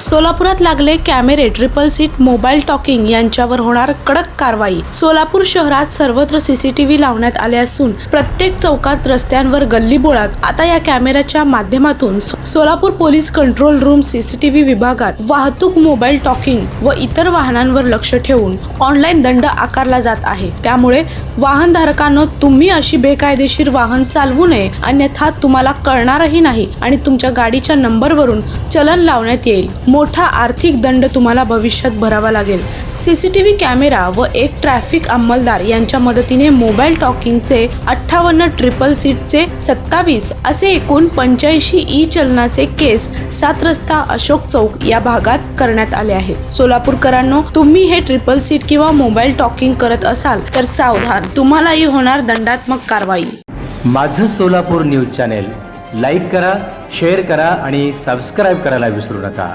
सोलापुरात लागले कॅमेरे ट्रिपल सीट मोबाईल टॉकिंग यांच्यावर होणार कडक कारवाई. सोलापूर शहरात सर्वत्र सीसीटीव्ही लावण्यात आले असून प्रत्येक चौकात रस्त्यांवर गल्लीबोळात आता या कॅमेऱ्याच्या माध्यमातून Solapur police control room CCTV विभागात वाहतूक मोबाईल टॉकिंग व इतर वाहनांवर लक्ष ठेवून ऑनलाईन दंड आकारला जात आहे. त्यामुळे वाहनधारकांनो तुम्ही अशी बेकायदेशीर वाहन चालवू नये. अन्यथा तुम्हाला कळणारही नाही आणि तुमच्या गाडीच्या नंबरवरून चलन लावण्यात येईल. मोठा आर्थिक दंड तुम्हाला भविष्यात भरावा लागेल. C C T V camera व एक ट्रॅफिक अंमलदार यांच्या मदतीने मोबाईल टॉकिंगचे अठ्ठावन्न ट्रिपल सीटचे सत्तावीस असे एकूण पंच्याऐंशी ई चलनाचे केस सात रस्ता अशोक चौक या भागात करण्यात आले आहे. सोलापूरकरांनो तुम्ही हे ट्रिपल सीट किंवा मोबाईल टॉकिंग करत असाल तर सावधान तुम्हालाही होणार दंडात्मक कारवाई. माझं सोलापूर न्यूज चॅनेल लाईक करा शेअर करा आणि सबस्क्राईब करायला विसरू नका.